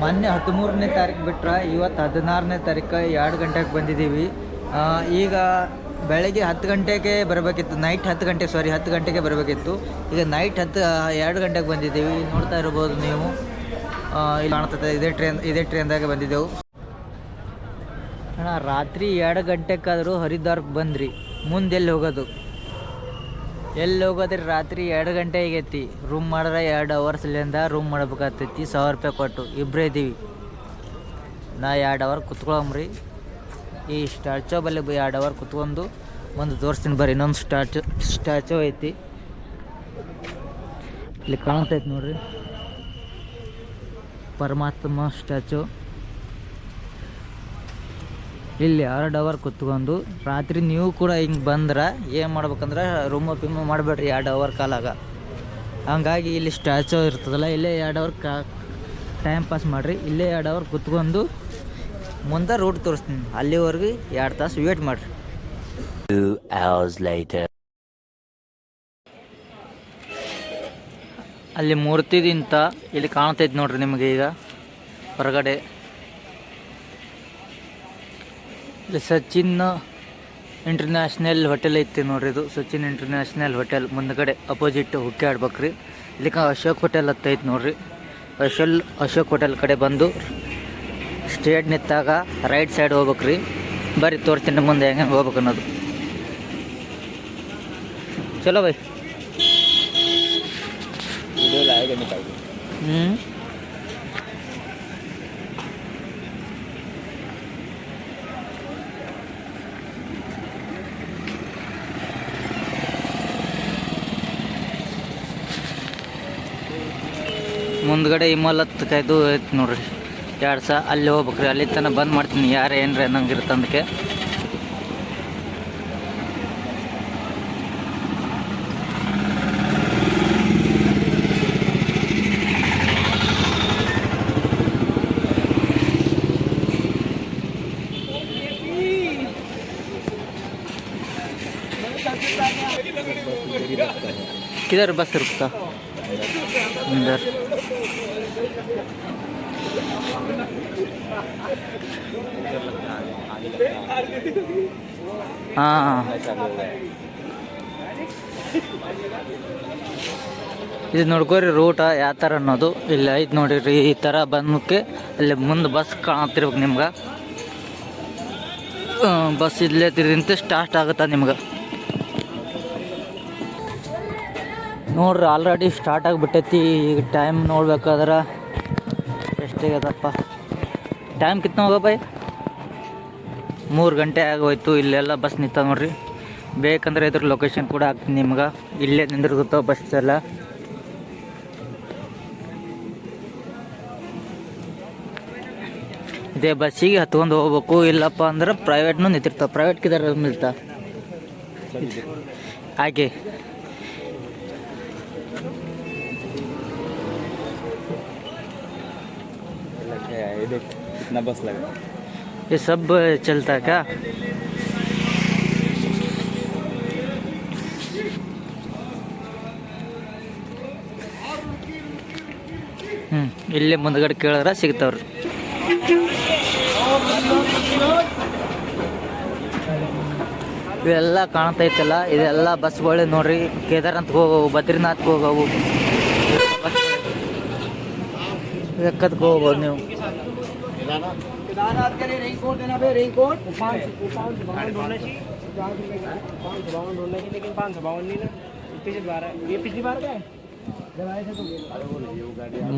ಮೊನ್ನೆ ಹದಿಮೂರನೇ ತಾರೀಕು ಬಿಟ್ರೆ ಇವತ್ತು ಹದಿನಾರನೇ ತಾರೀಕು ಎರಡು ಗಂಟೆಗೆ ಬಂದಿದ್ದೀವಿ. ಈಗ ಬೆಳಗ್ಗೆ ಹತ್ತು ಗಂಟೆಗೆ ಬರಬೇಕಿತ್ತು. ನೈಟ್ ಹತ್ತು ಗಂಟೆ ಸಾರಿ ಹತ್ತು ಗಂಟೆಗೆ ಬರಬೇಕಿತ್ತು. ಈಗ ನೈಟ್ ಹತ್ತು ಎರಡು ಗಂಟೆಗೆ ಬಂದಿದ್ದೀವಿ. ನೋಡ್ತಾ ಇರ್ಬೋದು ನೀವು. ಇಲ್ಲಿ ಕಾಣ್ತದೆ ಇದೇ ಟ್ರೈನ್, ಇದೇ ಟ್ರೈನ್ದಾಗೆ ಬಂದಿದ್ದೆವು. ಅಣ್ಣ, ರಾತ್ರಿ ಎರಡು ಗಂಟೆಗಾದರೂ ಹರಿದ್ವಾರಕ್ಕೆ ಬಂದ್ರಿ. ಮುಂದೆ ಎಲ್ಲಿ ಹೋಗೋದು? ಎಲ್ಲಿ ಹೋಗೋದ್ರಿ ರಾತ್ರಿ ಎರಡು ಗಂಟೆ ಆಗೈತಿ ರೂಮ್ ಮಾಡಿದ್ರೆ ಎರಡು ಅವರ್ಸ್ಲಿಂದ ರೂಮ್ ಮಾಡ್ಬೇಕಾಗ್ತೈತಿ. ಸಾವಿರ ರೂಪಾಯಿ ಕೊಟ್ಟು. ಇಬ್ಬರೇ ಇದ್ದೀವಿ ನಾ ಎರಡು ಅವರ್ ಕುತ್ಕೊಳಮ್ರಿ ಈ ಸ್ಟ್ಯಾಚು ಬಲ್ಲಿ ಎರಡು ಅವರ್ ಕುತ್ಕೊಂಡು ಒಂದು ತೋರಿಸ್ತೀನಿ ಬರ್ರಿ. ಇನ್ನೊಂದು ಸ್ಟ್ಯಾಚು ಸ್ಟ್ಯಾಚು ಐತಿ. ಇಲ್ಲಿ ಕಾಣ್ತೈತಿ ನೋಡ್ರಿ. ಪರಮಾತ್ಮ ಸ್ಟ್ಯಾಚು ಇಲ್ಲಿ ಎರಡು ಅವರ್ ಕುತ್ಕೊಂಡು ರಾತ್ರಿ ನೀವು ಕೂಡ ಹಿಂಗೆ ಬಂದ್ರೆ ಏನು ಮಾಡ್ಬೇಕಂದ್ರೆ ರೂಮ್ ಪಿಮ್ ಮಾಡಬೇಡ್ರಿ ಎರಡು ಅವರ್ ಕಾಲಾಗ. ಹಂಗಾಗಿ ಇಲ್ಲಿ ಸ್ಟ್ಯಾಚು ಇರ್ತದಲ್ಲ ಇಲ್ಲೇ ಎರಡು ಅವರ್ ಕಾ ಟೈಮ್ ಪಾಸ್ ಮಾಡಿರಿ. ಇಲ್ಲೇ ಎರಡು ಅವರ್ ಕುತ್ಕೊಂಡು ಮುಂದೆ ರೂಟ್ ತೋರಿಸ್ತೀನಿ. ಅಲ್ಲಿವರೆಗೆ ಎರಡು ತಾಸು ವೇಟ್ ಮಾಡಿರಿ. ಅಲ್ಲಿ ಮೂರ್ತಿದಿಂತ ಇಲ್ಲಿ ಕಾಣ್ತೈತೆ ನೋಡ್ರಿ ನಿಮಗೆ ಈಗ ಹೊರಗಡೆ. ಇಲ್ಲಿ ಸಚಿನ್ ಇಂಟರ್ನ್ಯಾಷನಲ್ ಹೋಟೆಲ್ ಐತಿ ನೋಡ್ರಿ ಇದು. ಸಚಿನ್ ಇಂಟರ್ನ್ಯಾಷನಲ್ ಹೋಟೆಲ್ ಮುಂದ್ಗಡೆ ಅಪೋಸಿಟ್ ಹುಕ್ಕಿ ಆಡ್ಬೇಕ್ರಿ. ಇಲ್ಲಿ ಅಶೋಕ್ ಹೋಟೆಲ್ ಹತ್ತೈತಿ ನೋಡ್ರಿ. ಅಶೋಲ್ ಅಶೋಕ್ ಹೋಟೆಲ್ ಕಡೆ ಬಂದು ಸ್ಟ್ರೇಟ್ ನಿಂತಾಗ ರೈಟ್ ಸೈಡ್ ಹೋಗ್ಬೇಕ್ರಿ. ಬರ್ರಿ ತೋರಿಸ್ತೀನಿ ಮುಂದೆ ಹೆಂಗೆ ಹೋಗ್ಬೇಕು ಅನ್ನೋದು. ಚಲೋ ಬೈ. ಹ್ಞೂ ಮುಂದ್ಗಡೆ ಹಿಮಾಲತ್ ಇದು ಐತೆ ನೋಡ್ರಿ ಎರಡು ಸಹ ಅಲ್ಲಿ ಹೋಗ್ಬೇಕ್ರಿ ಅಲ್ಲಿ ತನಕ ಬಂದ್ ಮಾಡ್ತೀನಿ ಯಾರು ಏನ್ರಿ ಅನ್ನಂಗೆ ಇರ್ತಂದಕ್ಕೆ किधर बस रुकता અંદર હા ಇದು ನೋಡ್ಕೋರಿ ರೂಟ ಯಾವ ಥರ ಅನ್ನೋದು. ಇಲ್ಲಿ ಐತೆ ನೋಡಿರಿ, ಈ ತರ ಬಂದಕ್ಕೆ ಅಲ್ಲಿ ಮುಂದೆ ಬಸ್ ಕಾಣತ್ತಿರ್ಬೇಕು ನಿಮ್ಗೆ. ಬಸ್ ಇಲ್ಲೇ ತಿರಿಂತ ಸ್ಟಾರ್ಟ್ ಆಗುತ್ತೆ ನಿಮ್ಗೆ. ನೋಡ್ರಿ ಆಲ್ರೆಡಿ ಸ್ಟಾರ್ಟ್ ಆಗಿಬಿಟ್ಟೈತಿ. ಈಗ ಟೈಮ್ ನೋಡ್ಬೇಕಾದ್ರೆ ಎಷ್ಟಾಗ್ಯದಪ್ಪ ಟೈಮ್ ಕಿತ್ನ ಹೋಗ ಬೈ ಮೂರು ಗಂಟೆ ಆಗೋಯ್ತು, ಇಲ್ಲೆಲ್ಲ ಬಸ್ ನಿಂತ ನೋಡ್ರಿ. ಬೇಕಂದ್ರೆ ಇದ್ರ ಲೊಕೇಶನ್ ಕೂಡ ಹಾಕ್ತೀನಿ ನಿಮ್ಗೆ. ಇಲ್ಲೇ ನಿಂದಿರ್ಗುತ್ತೋ ಬಸ್ ಎಲ್ಲ. ಇದೇ ಬಸ್ಸಿಗೆ ಹತ್ಕೊಂಡು ಹೋಗ್ಬೇಕು. ಇಲ್ಲಪ್ಪ ಅಂದ್ರೆ ಪ್ರೈವೇಟ್ನು ನಿಂತಿರ್ತಾವೆ. ಪ್ರೈವೇಟ್ ಕಿದಾರ ನಿಲ್ತಾ ಹಾಗೆ. कितना बस लगा ये सब चलता है क्या ಹ್ಞೂ ಇಲ್ಲೇ ಮುಂದ್ಗಡೆ ಕೇಳಿದ್ರೆ ಸಿಗ್ತಾವ್ರಿ ಇವೆಲ್ಲ ಕಾಣ್ತೈತಲ್ಲ ಇದೆಲ್ಲ ಬಸ್ಗಳು ನೋಡ್ರಿ ಕೇದಾರ್ನಾಥ್ಗೆ ಹೋಗವು ಬದ್ರಿನಾಥ್ಗೆ ಹೋಗವು ಎಕ್ಕದಕ್ಕೆ ಹೋಗ್ಬೋದು ನೀವು.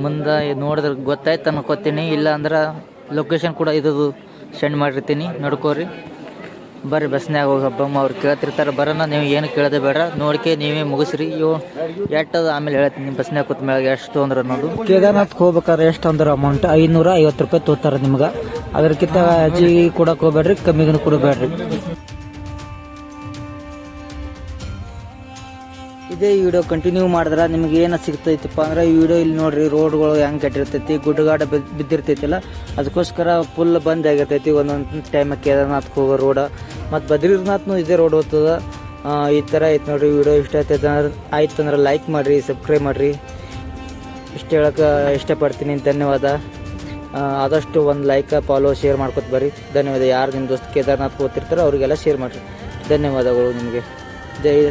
ಮುಂದ ನೋಡಿದ್ರೆ ಗೊತ್ತಾಯ್ತು ಅನ್ಕೋತೀನಿ. ಇಲ್ಲ ಅಂದ್ರ ಲೊಕೇಶನ್ ಕೂಡ ಇದು ಸೆಂಡ್ ಮಾಡಿರ್ತೀನಿ. ನೋಡ್ಕೋರಿ ಬರ್ರಿ ಬಸ್ನಾಗ ಹೋಗಿ ಹಬ್ಬಮ್ಮ ಅವ್ರು ಕೇಳ್ತಿರ್ತಾರೆ. ಬರೋಣ, ನೀವು ಏನು ಕೇಳೋದೇ ಬೇಡ ನೋಡ್ಕೆ ನೀವೇ ಮುಗಿಸ್ರಿ. ಇವು ಎಟ್ಟದ? ಆಮೇಲೆ ಹೇಳ್ತೀನಿ ಬಸ್ನಾಗ ಕೂತ್ ಮ್ಯಾಗ ಎಷ್ಟು ಅಂದ್ರೆ ಅನ್ನೋದು. ಕೇದಾರ್ನಾಥ್ಗೆ ಹೋಗ್ಬೇಕಾದ್ರೆ ಎಷ್ಟು ಅಂದ್ರೆ ಅಮೌಂಟ್ ಐನೂರ ಐವತ್ತು ರೂಪಾಯಿ ತೋತಾರೆ ನಿಮ್ಗೆ. ಅದಕ್ಕಿಂತ ಅಜ್ಜಿ ಕೊಡಕ್ಕೆ ಹೋಗ್ಬೇಡ್ರಿ ಕಮ್ಮಿಗೂ ಕೊಡಬೇಡ್ರಿ. ಇದೇ ವಿಡಿಯೋ ಕಂಟಿನ್ಯೂ ಮಾಡಿದ್ರೆ ನಿಮ್ಗೆ ಏನು ಸಿಗ್ತೈತಪ್ಪ ಅಂದ್ರೆ ಈ ವಿಡಿಯೋ ಇಲ್ಲಿ ನೋಡ್ರಿ ರೋಡ್ಗಳು ಹೆಂಗೆ ಕೆಟ್ಟಿರ್ತೈತಿ, ಗುಡ್ಡಗಾಡ ಬಿದ್- ಬಿದ್ದಿರ್ತೈತಿಲ್ಲ, ಅದಕ್ಕೋಸ್ಕರ ಫುಲ್ ಬಂದ್ ಆಗಿರ್ತೈತಿ ಒಂದೊಂದು ಟೈಮ್ ಕೇದಾರ್ನಾಥ್ಗೆ ಹೋಗೋ ರೋಡ ಮತ್ತು ಬದ್ರಿನಾಥ್ನು ಇದೇ ರೋಡ್ ಹೋಗ್ತದ. ಈ ಥರ ಐತೆ ನೋಡ್ರಿ ವಿಡಿಯೋ ಇಷ್ಟ ಆಯ್ತೈತೆ ಅಂದ್ರೆ ಆಯ್ತು ಅಂದ್ರೆ ಲೈಕ್ ಮಾಡಿರಿ ಸಬ್ಸ್ಕ್ರೈಬ್ ಮಾಡಿರಿ. ಇಷ್ಟು ಹೇಳಕ್ಕೆ ಇಷ್ಟಪಡ್ತೀನಿ, ಧನ್ಯವಾದ. ಆದಷ್ಟು ಒಂದು ಲೈಕ್ ಫಾಲೋ ಶೇರ್ ಮಾಡ್ಕೊತ ಬರ್ರಿ. ಧನ್ಯವಾದ. ಯಾರು ನಿಮ್ಮ ದೋಸ್ತ್ ಕೇದಾರ್ನಾಥ್ ಓದ್ತಿರ್ತಾರೋ ಅವರಿಗೆಲ್ಲ ಶೇರ್ ಮಾಡಿರಿ. ಧನ್ಯವಾದಗಳು ನಿಮಗೆ. ಜೈ